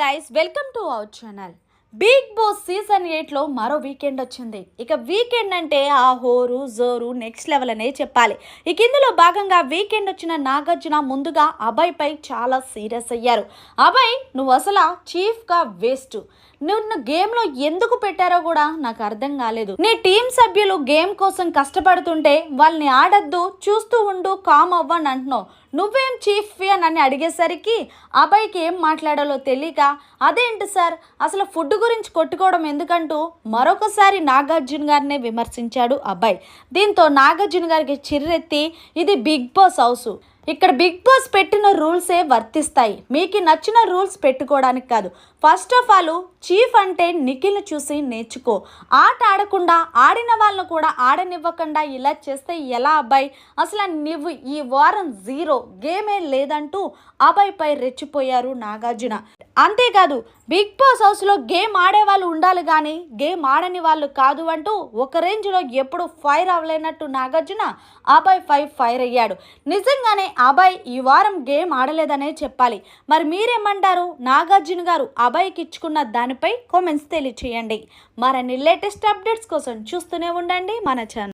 Guys welcome to our channel Bigg Boss season ఎయిట్లో మరో weekend వచ్చింది. ఇక వీకెండ్ అంటే ఆ హోరు జోరు నెక్స్ట్ లెవెల్ అనే చెప్పాలి. ఇక ఇందులో భాగంగా వీకెండ్ వచ్చిన నాగార్జున ముందుగా అభయ్పై చాలా సీరియస్ అయ్యారు. అభయ్ నువ్వు అసలు చీఫ్గా వేస్ట్ నిన్ను గేమ్లో ఎందుకు పెట్టారో కూడా నాకు అర్థం కాలేదు. నీ టీం సభ్యులు గేమ్ కోసం కష్టపడుతుంటే వాళ్ళని ఆడద్దు చూస్తూ ఉండు కామ్ అవ్వని అంటున్నావు. నువ్వేం చీఫ్ అని నన్ను అడిగేసరికి అబ్బాయికి ఏం మాట్లాడాలో తెలియక అదేంటి సార్? అసలు ఫుడ్ గురించి కొట్టుకోవడం ఎందుకంటూ మరొకసారి నాగార్జున గారినే విమర్శించాడు అబ్బాయి. దీంతో నాగార్జున గారికి చిర్రెత్తి ఇది బిగ్ బాస్ హౌస్. ఇక్కడ బిగ్ బాస్ పెట్టిన రూల్సే వర్తిస్తాయి. మీకు నచ్చిన రూల్స్ పెట్టుకోవడానికి కాదు. ఫస్ట్ ఆఫ్ ఆల్ చీఫ్ అంటే నిఖిల్ను చూసి నేర్చుకో. ఆట ఆడకుండా ఆడిన వాళ్ళను కూడా ఆడనివ్వకుండా ఇలా చేస్తే ఎలా అబ్బాయి? అసలు నువ్వు ఈ వారం జీరో గేమే లేదంటూ అబ్బాయిపై రెచ్చిపోయారు నాగార్జున. అంతేకాదు బిగ్ బాస్ హౌస్లో గేమ్ ఆడే వాళ్ళు ఉండాలి కానీ గేమ్ ఆడని వాళ్ళు కాదు అంటూ ఒక రేంజ్లో ఎప్పుడు ఫైర్ అవ్వలేనట్టు నాగార్జున అబ్బాయి ఫైవ్ ఫైర్ అయ్యాడు. నిజంగానే అబ్బాయి ఈ వారం గేమ్ ఆడలేదనే చెప్పాలి. మరి మీరేమంటారు? నాగార్జున గారు అబ్బాయికి ఇచ్చుకున్న దానిపై కామెంట్స్ తెలియచేయండి. మరిన్ని లేటెస్ట్ అప్డేట్స్ కోసం చూస్తూనే ఉండండి మన ఛానల్.